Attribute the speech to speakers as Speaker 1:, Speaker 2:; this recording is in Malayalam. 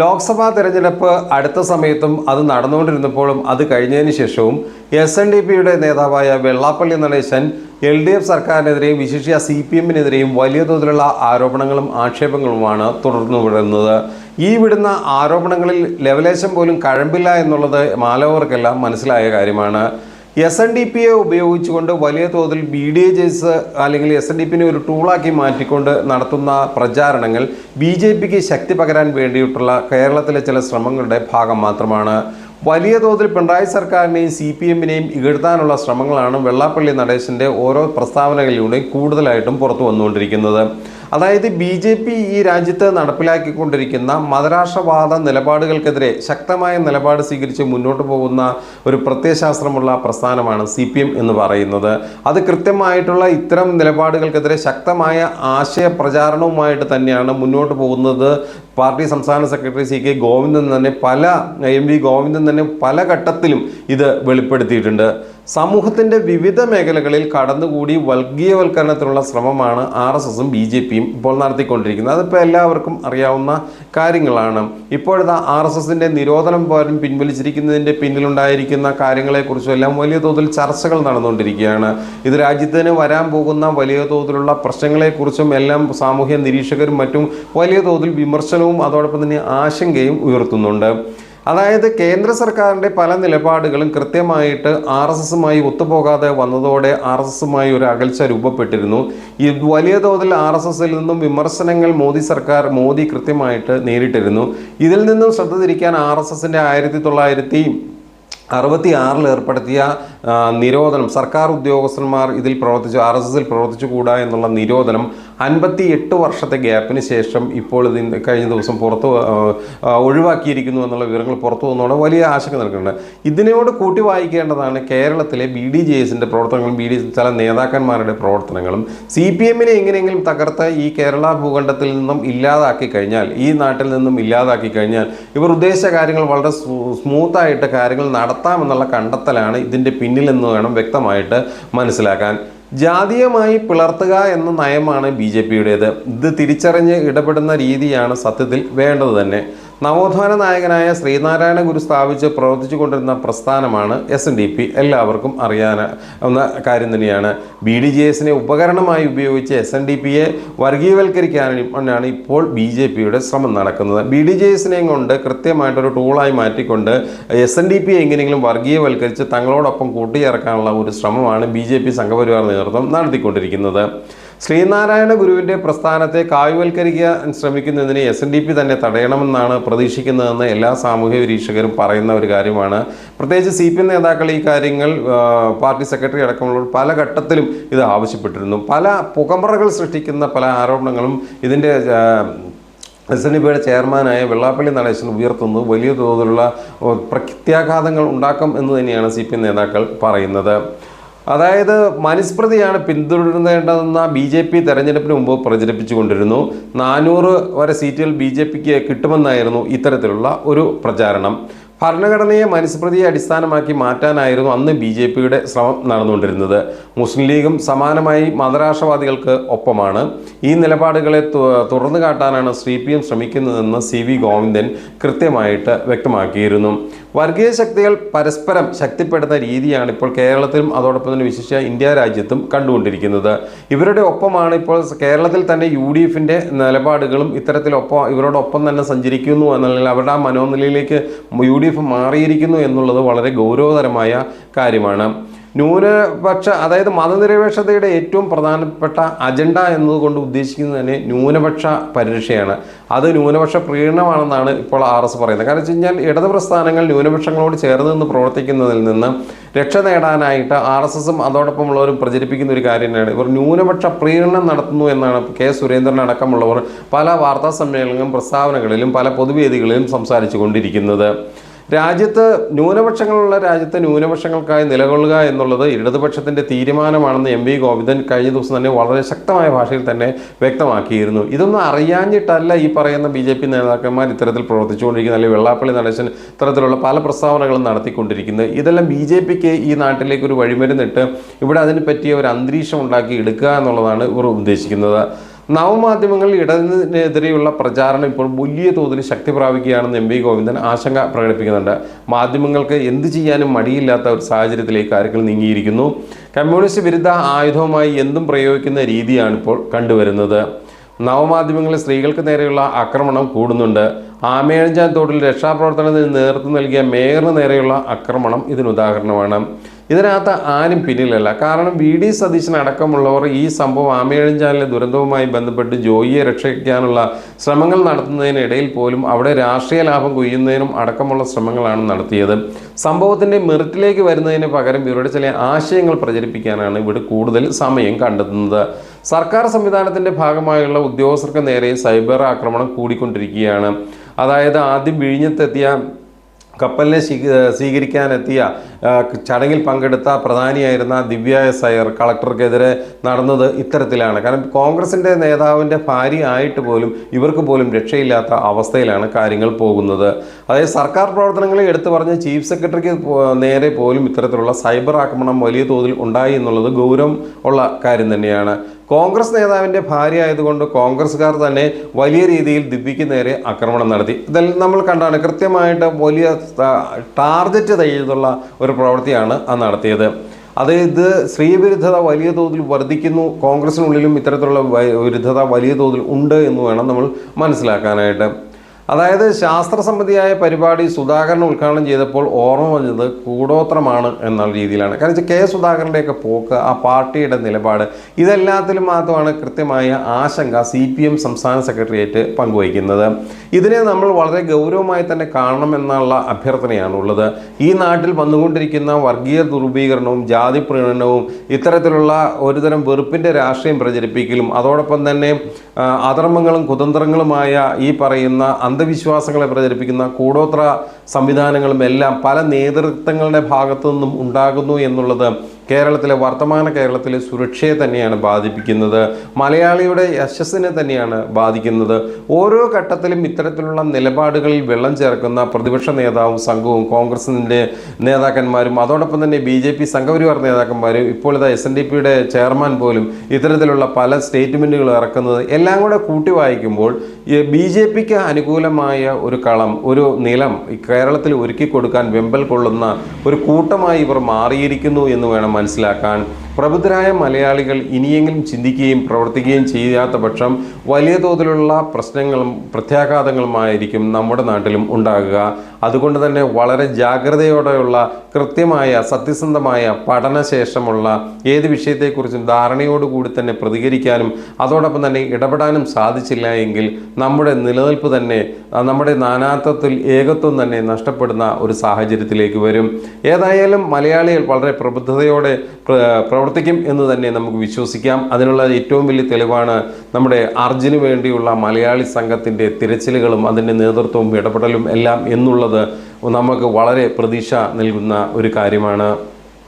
Speaker 1: ലോക്സഭാ തെരഞ്ഞെടുപ്പ് അടുത്ത സമയത്തും അത് നടന്നുകൊണ്ടിരുന്നപ്പോഴും അത് കഴിഞ്ഞതിന് ശേഷവും എസ് എൻ ഡി പിയുടെ നേതാവായ Vellappally Natesan L D F സർക്കാരിനെതിരെയും വിശേഷിച്ച സി പി എമ്മിനെതിരെയും വലിയ തോതിലുള്ള ആരോപണങ്ങളും ആക്ഷേപങ്ങളുമാണ് തുടർന്നു വിടുന്നത് ഈ വിടുന്ന ആരോപണങ്ങളിൽ ലെവലേശം പോലും കഴമ്പില്ല എന്നുള്ളത് മാലവർക്കെല്ലാം മനസ്സിലായ കാര്യമാണ്. എസ് എൻ ഡി പിയെ ഉപയോഗിച്ചുകൊണ്ട് വലിയ തോതിൽ ബി ഡി എജേഴ്സ് അല്ലെങ്കിൽ എസ് എൻ ഡി പിനെ ഒരു ടൂളാക്കി മാറ്റിക്കൊണ്ട് നടത്തുന്ന പ്രചാരണങ്ങൾ ബി ജെ പിക്ക് ശക്തി പകരാൻ വേണ്ടിയിട്ടുള്ള കേരളത്തിലെ ചില ശ്രമങ്ങളുടെ ഭാഗം മാത്രമാണ്. വലിയ തോതിൽ പിണറായി സർക്കാരിനെയും സി പി എമ്മിനെയും ഇകഴ്ത്താനുള്ള ശ്രമങ്ങളാണ് വെള്ളാപ്പള്ളി നടേശന്റെ ഓരോ പ്രസ്താവനകളിലൂടെയും കൂടുതലായിട്ടും പുറത്തു വന്നുകൊണ്ടിരിക്കുന്നത്. അതായത് ബി ജെ പി ഈ രാജ്യത്ത് നടപ്പിലാക്കിക്കൊണ്ടിരിക്കുന്ന മതരാഷ്ട്രവാദ നിലപാടുകൾക്കെതിരെ ശക്തമായ നിലപാട് സ്വീകരിച്ച് മുന്നോട്ട് പോകുന്ന ഒരു പ്രത്യയശാസ്ത്രമുള്ള പ്രസ്ഥാനമാണ് സി പി എം എന്ന് പറയുന്നത്. അത് കൃത്യമായിട്ടുള്ള ഇത്തരം നിലപാടുകൾക്കെതിരെ ശക്തമായ ആശയ പ്രചാരണവുമായിട്ട് തന്നെയാണ് മുന്നോട്ട് പോകുന്നത്. പാർട്ടി സംസ്ഥാന സെക്രട്ടറി സി കെ ഗോവിന്ദൻ തന്നെ പല എം വി ഗോവിന്ദൻ തന്നെ പല ഘട്ടത്തിലും ഇത് വെളിപ്പെടുത്തിയിട്ടുണ്ട്. സമൂഹത്തിന്റെ വിവിധ മേഖലകളിൽ കടന്നുകൂടി വർഗീയവൽക്കരണത്തിനുള്ള ശ്രമമാണ് ആർ എസ് എസും ബി ജെ പിയും ഇപ്പോൾ നടത്തിക്കൊണ്ടിരിക്കുന്നത്. അതിപ്പോൾ എല്ലാവർക്കും അറിയാവുന്ന കാര്യങ്ങളാണ്. ഇപ്പോഴത്തെ ആർ എസ് എസിന്റെ നിരോധനം പോലും പിൻവലിച്ചിരിക്കുന്നതിന്റെ പിന്നിലുണ്ടായിരിക്കുന്ന കാര്യങ്ങളെക്കുറിച്ചും എല്ലാം വലിയ തോതിൽ ചർച്ചകൾ നടന്നുകൊണ്ടിരിക്കുകയാണ്. ഇത് രാജ്യത്തിന് വരാൻ പോകുന്ന വലിയ തോതിലുള്ള പ്രശ്നങ്ങളെക്കുറിച്ചും എല്ലാം സാമൂഹ്യ നിരീക്ഷകരും മറ്റും വലിയ തോതിൽ വിമർശനവും അതോടൊപ്പം തന്നെ ആശങ്കയും ഉയർത്തുന്നുണ്ട്. അതായത് കേന്ദ്ര സർക്കാരിന്റെ പല നിലപാടുകളും കൃത്യമായിട്ട് ആർ എസ് എസുമായി ഒത്തുപോകാതെ വന്നതോടെ ആർ എസ് എസുമായി ഒരു അകൽച്ച രൂപപ്പെട്ടിരുന്നു. ഈ വലിയ തോതിൽ ആർ എസ് എസിൽ നിന്നും വിമർശനങ്ങൾ മോദി സർക്കാർ മോദി കൃത്യമായിട്ട് നേരിട്ടിരുന്നു. ഇതിൽ നിന്നും ശ്രദ്ധ തിരിക്കാൻ ആർ എസ് എസിന്റെ ആയിരത്തി തൊള്ളായിരത്തി അറുപത്തി ആറിൽ ഏർപ്പെടുത്തിയ നിരോധനം സർക്കാർ ഉദ്യോഗസ്ഥന്മാർ ഇതിൽ പ്രവർത്തിച്ചു ആർ എസ് എസിൽ പ്രവർത്തിച്ചുകൂടാ എന്നുള്ള നിരോധനം അൻപത്തി എട്ട് വർഷത്തെ ഗ്യാപ്പിന് ശേഷം ഇപ്പോൾ ഇതിന് കഴിഞ്ഞ ദിവസം പുറത്ത് ഒഴിവാക്കിയിരിക്കുന്നു എന്നുള്ള വിവരങ്ങൾ പുറത്തു വന്നതോടെ വലിയ ആശങ്ക നിൽക്കുന്നുണ്ട്. ഇതിനോട് കൂട്ടി വായിക്കേണ്ടതാണ് കേരളത്തിലെ ബി ഡി ജെ എസിന്റെ പ്രവർത്തനങ്ങളും ബി ഡി ചില നേതാക്കന്മാരുടെ പ്രവർത്തനങ്ങളും. സി പി എമ്മിനെ എങ്ങനെയെങ്കിലും തകർത്ത് ഈ കേരള ഭൂഖണ്ഡത്തിൽ നിന്നും ഇല്ലാതാക്കി കഴിഞ്ഞാൽ ഈ നാട്ടിൽ നിന്നും ഇല്ലാതാക്കി കഴിഞ്ഞാൽ ഇവർ ഉദ്ദേശിച്ച കാര്യങ്ങൾ വളരെ സ്മൂത്തായിട്ട് കാര്യങ്ങൾ നടത്താമെന്നുള്ള കണ്ടെത്തലാണ് ഇതിന്റെ പിന്നിലെന്ന് വേണം വ്യക്തമായിട്ട് മനസ്സിലാക്കാൻ. ജാതീയമായി പിളർത്തുക എന്ന നയമാണ് ബി ജെ പിയുടേത്. ഇത് തിരിച്ചറിഞ്ഞ് ഇടപെടുന്ന രീതിയാണ് സത്യത്തിൽ വേണ്ടത് തന്നെ. നവോത്ഥാന നായകനായ ശ്രീനാരായണ ഗുരു സ്ഥാപിച്ച് പ്രവർത്തിച്ചു കൊണ്ടിരുന്ന പ്രസ്ഥാനമാണ് എസ് എൻ ഡി പി എല്ലാവർക്കും അറിയാവുന്ന കാര്യം തന്നെയാണ്. ബി ഡി ജെ എസിനെ ഉപകരണമായി ഉപയോഗിച്ച് എസ് എൻ ഡി പിയെ വർഗീയവൽക്കരിക്കാനാണ് ഇപ്പോൾ ബി ജെ പിയുടെ ശ്രമം നടക്കുന്നത്. ബി ഡി ജെ എസിനെയും കൊണ്ട് കൃത്യമായിട്ടൊരു ടൂളായി മാറ്റിക്കൊണ്ട് എസ് എൻ ഡി പി എങ്ങനെയെങ്കിലും വർഗീയവൽക്കരിച്ച് തങ്ങളോടൊപ്പം കൂട്ടിയിറക്കാനുള്ള ഒരു ശ്രമമാണ് ബി ജെ പി സംഘപരിവാർ നേതൃത്വം നടത്തിക്കൊണ്ടിരിക്കുന്നത്. ശ്രീനാരായണ ഗുരുവിന്റെ പ്രസ്ഥാനത്തെ കായ്വൽക്കരിക്കാൻ ശ്രമിക്കുന്നതിന് എസ് എൻ ഡി പി തന്നെ തടയണമെന്നാണ് പ്രതീക്ഷിക്കുന്നതെന്ന് എല്ലാ സാമൂഹ്യ നിരീക്ഷകരും പറയുന്ന ഒരു കാര്യമാണ്. പ്രത്യേകിച്ച് സി പി നേതാക്കൾ ഈ കാര്യങ്ങൾ പാർട്ടി സെക്രട്ടറി അടക്കമുള്ള പല ഘട്ടത്തിലും ഇത് ആവശ്യപ്പെട്ടിരുന്നു. പല പുകമറകൾ സൃഷ്ടിക്കുന്ന പല ആരോപണങ്ങളും ഇതിന്റെ എസ് എൻ ഡി പിയുടെ ചെയർമാനായ വെള്ളാപ്പള്ളി നടേശൻ ഉയർത്തുന്നു. വലിയ തോതിലുള്ള പ്രത്യാഘാതങ്ങൾ ഉണ്ടാക്കും എന്ന് തന്നെയാണ് സി പി നേതാക്കൾ പറയുന്നത്. അതായത് മനുസ്മൃതിയാണ് പിന്തുടരുന്നേണ്ടതെന്ന ബി ജെ പി തെരഞ്ഞെടുപ്പിന് മുമ്പ് പ്രചരിപ്പിച്ചുകൊണ്ടിരുന്നു നാനൂറ് വരെ സീറ്റുകൾ ബി ജെ പിക്ക് കിട്ടുമെന്നായിരുന്നു ഇത്തരത്തിലുള്ള ഒരു പ്രചാരണം. ഭരണഘടനയെ മനുസ്മൃതിയെ അടിസ്ഥാനമാക്കി മാറ്റാനായിരുന്നു അന്ന് ബി ജെ പിയുടെ ശ്രമം നടന്നുകൊണ്ടിരുന്നത്. മുസ്ലിം ലീഗും സമാനമായി മതരാഷ്ട്രവാദികൾക്ക് ഒപ്പമാണ്. ഈ നിലപാടുകളെ തുറന്നു കാട്ടാനാണ് സി പി എം ശ്രമിക്കുന്നതെന്ന് സി വി ഗോവിന്ദൻ കൃത്യമായിട്ട് വ്യക്തമാക്കിയിരുന്നു. വർഗീയ ശക്തികൾ പരസ്പരം ശക്തിപ്പെടുന്ന രീതിയാണ് ഇപ്പോൾ കേരളത്തിലും അതോടൊപ്പം തന്നെ വിശേഷ ഇന്ത്യ രാജ്യത്തും കണ്ടുകൊണ്ടിരിക്കുന്നത്. ഇവരുടെ ഒപ്പമാണ് ഇപ്പോൾ കേരളത്തിൽ തന്നെ യു ഡി എഫിന്റെ നിലപാടുകളും ഇത്തരത്തിലൊപ്പം ഇവരോടൊപ്പം തന്നെ സഞ്ചരിക്കുന്നു എന്നുള്ള അവരുടെ ആ മനോനിലയിലേക്ക് യു ഡി എഫ് മാറിയിരിക്കുന്നു എന്നുള്ളത് വളരെ ഗൗരവതരമായ കാര്യമാണ്. ന്യൂനപക്ഷ അതായത് മതനിരപേക്ഷതയുടെ ഏറ്റവും പ്രധാനപ്പെട്ട അജണ്ട എന്നതുകൊണ്ട് ഉദ്ദേശിക്കുന്നത് തന്നെ ന്യൂനപക്ഷ പരിരക്ഷയാണ്. അത് ന്യൂനപക്ഷ പ്രീണമാണെന്നാണ് ഇപ്പോൾ ആർ എസ് പറയുന്നത്. കാരണം വെച്ച് കഴിഞ്ഞാൽ ഇടത് പ്രസ്ഥാനങ്ങൾ ന്യൂനപക്ഷങ്ങളോട് ചേർന്ന് നിന്ന് പ്രവർത്തിക്കുന്നതിൽ നിന്ന് രക്ഷ നേടാനായിട്ട് ആർ എസ് എസും അതോടൊപ്പമുള്ളവരും പ്രചരിപ്പിക്കുന്ന ഒരു കാര്യം തന്നെയാണ്. ഇവർ ന്യൂനപക്ഷ പ്രീണനം നടത്തുന്നു എന്നാണ് കെ സുരേന്ദ്രൻ അടക്കമുള്ളവർ പല വാർത്താ സമ്മേളനങ്ങളും പ്രസ്താവനകളിലും പല പൊതുവേദികളിലും സംസാരിച്ചു കൊണ്ടിരിക്കുന്നത്. രാജ്യത്ത് ന്യൂനപക്ഷങ്ങളുള്ള രാജ്യത്തെ ന്യൂനപക്ഷങ്ങൾക്കായി നിലകൊള്ളുക എന്നുള്ളത് ഇടതുപക്ഷത്തിന്റെ തീരുമാനമാണെന്ന് എം വി ഗോവിന്ദൻ കഴിഞ്ഞ ദിവസം തന്നെ വളരെ ശക്തമായ ഭാഷയിൽ തന്നെ വ്യക്തമാക്കിയിരുന്നു. ഇതൊന്നും അറിയാഞ്ഞിട്ടല്ല ഈ പറയുന്ന ബി ജെ പി നേതാക്കന്മാർ ഇത്തരത്തിൽ പ്രവർത്തിച്ചുകൊണ്ടിരിക്കുന്നത്. അല്ലെങ്കിൽ വെള്ളാപ്പള്ളി നടേശൻ ഇത്തരത്തിലുള്ള പല പ്രസ്താവനകളും നടത്തിക്കൊണ്ടിരിക്കുന്നത്. ഇതെല്ലാം ബി ജെ പിക്ക് ഈ നാട്ടിലേക്ക് ഒരു വഴിമരുന്നിട്ട് ഇവിടെ അതിന് പറ്റിയ ഒരു അന്തരീക്ഷം ഉണ്ടാക്കി എടുക്കുക എന്നുള്ളതാണ് ഇവർ ഉദ്ദേശിക്കുന്നത്. നവമാധ്യമങ്ങളിൽ ഇടതിനെതിരെയുള്ള പ്രചാരണം ഇപ്പോൾ വലിയ തോതിൽ ശക്തി പ്രാപിക്കുകയാണെന്ന് എം വി ഗോവിന്ദൻ ആശങ്ക പ്രകടിപ്പിക്കുന്നുണ്ട്. മാധ്യമങ്ങൾക്ക് എന്ത് ചെയ്യാനും മടിയില്ലാത്ത ഒരു സാഹചര്യത്തിലേക്ക് കാര്യങ്ങൾ നീങ്ങിയിരിക്കുന്നു. കമ്മ്യൂണിസ്റ്റ് വിരുദ്ധ ആയുധവുമായി എന്തും പ്രയോഗിക്കുന്ന രീതിയാണ് ഇപ്പോൾ കണ്ടുവരുന്നത്. നവമാധ്യമങ്ങളിൽ സ്ത്രീകൾക്ക് നേരെയുള്ള ആക്രമണം കൂടുന്നുണ്ട്. ആമേഴഞ്ചാൻ തോട്ടിൽ രക്ഷാപ്രവർത്തനത്തിന് നേതൃത്വം നൽകിയ മേയറിന് നേരെയുള്ള ആക്രമണം ഇതിനുദാഹരണമാണ് ഇതിനകത്ത് ആരും പിന്നിലല്ല. കാരണം വി ഡി സതീശൻ അടക്കമുള്ളവർ ഈ സംഭവം ആമേഴഞ്ചാലിലെ ദുരന്തവുമായി ബന്ധപ്പെട്ട് ജോയിയെ രക്ഷിക്കാനുള്ള ശ്രമങ്ങൾ നടത്തുന്നതിനിടയിൽ പോലും അവിടെ രാഷ്ട്രീയ ലാഭം കൊയ്യുന്നതിനും അടക്കമുള്ള ശ്രമങ്ങളാണ് നടത്തിയത്. സംഭവത്തിന്റെ മെറിറ്റിലേക്ക് വരുന്നതിന് പകരം ഇവരുടെ ചില ആശയങ്ങൾ പ്രചരിപ്പിക്കാനാണ് ഇവിടെ കൂടുതൽ സമയം കണ്ടെത്തുന്നത്. സർക്കാർ സംവിധാനത്തിന്റെ ഭാഗമായുള്ള ഉദ്യോഗസ്ഥർക്ക് നേരെ സൈബർ ആക്രമണം കൂടിക്കൊണ്ടിരിക്കുകയാണ്. അതായത് ആദ്യം വിഴിഞ്ഞത്തെത്തിയ കപ്പലിനെ സ്വീക- സ്വീകരിക്കാനെത്തിയ ചടങ്ങിൽ പങ്കെടുത്ത പ്രധാനിയായിരുന്ന ദിവ്യ എസ് അയ്യർ കളക്ടർക്കെതിരെ നടന്നത് ഇത്തരത്തിലാണ്. കാരണം കോൺഗ്രസിന്റെ നേതാവിന്റെ ഭാര്യ ആയിട്ട് പോലും ഇവർക്ക് പോലും രക്ഷയില്ലാത്ത അവസ്ഥയിലാണ് കാര്യങ്ങൾ പോകുന്നത്. അതായത് സർക്കാർ പ്രവർത്തനങ്ങളെ എടുത്തു പറഞ്ഞ ചീഫ് സെക്രട്ടറിക്ക് നേരെ പോലും ഇത്തരത്തിലുള്ള സൈബർ ആക്രമണം വലിയ തോതിൽ ഉണ്ടായി എന്നുള്ളത് ഗൗരവം ഉള്ള കാര്യം തന്നെയാണ്. കോൺഗ്രസ് നേതാവിന്റെ ഭാര്യ ആയതുകൊണ്ട് കോൺഗ്രസ്സുകാർ തന്നെ വലിയ രീതിയിൽ ദിവ്യയ്ക്ക് നേരെ ആക്രമണം നടത്തി. ഇതെല്ലാം നമ്മൾ കണ്ടാണ് കൃത്യമായിട്ട് വലിയ ടാർഗറ്റ് ചെയ്തുള്ള ഒരു പ്രവൃത്തിയാണ് അത് നടത്തിയത്. അത് ഇത് സ്ത്രീവിരുദ്ധത വലിയ തോതിൽ വർദ്ധിക്കുന്നു കോൺഗ്രസിനുള്ളിലും ഇത്തരത്തിലുള്ള വിരുദ്ധത വലിയ തോതിൽ ഉണ്ട് എന്ന് വേണം നമ്മൾ മനസ്സിലാക്കാനായിട്ട്. അതായത് ശാസ്ത്രസമ്മതിയായ പരിപാടി സുധാകരൻ ഉദ്ഘാടനം ചെയ്തപ്പോൾ ഓർമ്മ വന്നത് കൂടോത്രമാണ് എന്നുള്ള രീതിയിലാണ്. കാരണം വെച്ചാൽ കെ സുധാകരന്റെയൊക്കെ പോക്ക് ആ പാർട്ടിയുടെ നിലപാട് ഇതെല്ലാത്തിലും മാത്രമാണ് കൃത്യമായ ആശങ്ക സി പി എം സംസ്ഥാന സെക്രട്ടേറിയറ്റ് പങ്കുവയ്ക്കുന്നത്. ഇതിനെ നമ്മൾ വളരെ ഗൗരവമായി തന്നെ കാണണം എന്നുള്ള അഭ്യർത്ഥനയാണ് ഉള്ളത് ഈ നാട്ടിൽ വന്നുകൊണ്ടിരിക്കുന്ന വർഗീയ ദുർബീകരണവും ജാതി പ്രീണനവും ഇത്തരത്തിലുള്ള ഒരുതരം വെറുപ്പിന്റെ രാഷ്ട്രീയം പ്രചരിപ്പിക്കലും അതോടൊപ്പം തന്നെ അധർമ്മങ്ങളും കുതന്ത്രങ്ങളുമായ ഈ പറയുന്ന അന്ധവിശ്വാസങ്ങളെ പ്രചരിപ്പിക്കുന്ന കൂടോത്ര സംവിധാനങ്ങളും എല്ലാം പല നേതൃത്വങ്ങളുടെ ഭാഗത്തു നിന്നും ഉണ്ടാകുന്നു എന്നുള്ളത് കേരളത്തിലെ വർത്തമാന കേരളത്തിലെ സുരക്ഷയെ തന്നെയാണ് ബാധിപ്പിക്കുന്നത്. മലയാളിയുടെ യശസ്സിനെ തന്നെയാണ് ബാധിക്കുന്നത്. ഓരോ ഘട്ടത്തിലും ഇത്തരത്തിലുള്ള നിലപാടുകളിൽ വെള്ളം ചേർക്കുന്ന പ്രതിപക്ഷ നേതാവും സംഘവും കോൺഗ്രസിന്റെ നേതാക്കന്മാരും അതോടൊപ്പം തന്നെ ബി ജെ പി സംഘപരിവാർ നേതാക്കന്മാരും ഇപ്പോൾ ഇതാ എസ് എൻ ഡി പിയുടെ ചെയർമാൻ പോലും ഇത്തരത്തിലുള്ള പല സ്റ്റേറ്റ്മെന്റുകൾ ഇറക്കുന്നത് എല്ലാം കൂടെ കൂട്ടി വായിക്കുമ്പോൾ ബി ജെ പിക്ക് അനുകൂലമായ ഒരു കളം ഒരു നിലം കേരളത്തിൽ ഒരുക്കി കൊടുക്കാൻ വെമ്പൽ കൊള്ളുന്ന ഒരു കൂട്ടമായി ഇവർ മാറിയിരിക്കുന്നു എന്ന് വേണം മനസ്സിലാക്കാൻ. പ്രബുദ്ധരായ മലയാളികൾ ഇനിയെങ്കിലും ചിന്തിക്കുകയും പ്രവർത്തിക്കുകയും ചെയ്യാത്ത പക്ഷം വലിയ തോതിലുള്ള പ്രശ്നങ്ങളും പ്രത്യാഘാതങ്ങളുമായിരിക്കും നമ്മുടെ നാട്ടിലും ഉണ്ടാകുക. അതുകൊണ്ട് തന്നെ വളരെ ജാഗ്രതയോടെയുള്ള കൃത്യമായ സത്യസന്ധമായ പഠനശേഷമുള്ള ഏത് വിഷയത്തെക്കുറിച്ചും ധാരണയോടുകൂടി തന്നെ പ്രതികരിക്കാനും അതോടൊപ്പം തന്നെ ഇടപെടാനും സാധിച്ചില്ല എങ്കിൽ നമ്മുടെ നിലനിൽപ്പ് തന്നെ നമ്മുടെ നാനാത്വത്തിൽ ഏകത്വം തന്നെ നഷ്ടപ്പെടുന്ന ഒരു സാഹചര്യത്തിലേക്ക് വരും. ഏതായാലും മലയാളികൾ വളരെ പ്രബുദ്ധതയോടെ പ്രവർത്തിക്കും എന്ന് തന്നെ നമുക്ക് വിശ്വസിക്കാം. അതിനുള്ള ഏറ്റവും വലിയ തെളിവാണ് നമ്മുടെ അർജുന് വേണ്ടിയുള്ള മലയാളി സംഘത്തിന്റെ തിരച്ചിലുകളും അതിന്റെ നേതൃത്വവും ഇടപെടലും എല്ലാം എന്നുള്ളത് നമുക്ക് വളരെ പ്രതീക്ഷ നൽകുന്ന ഒരു കാര്യമാണ്.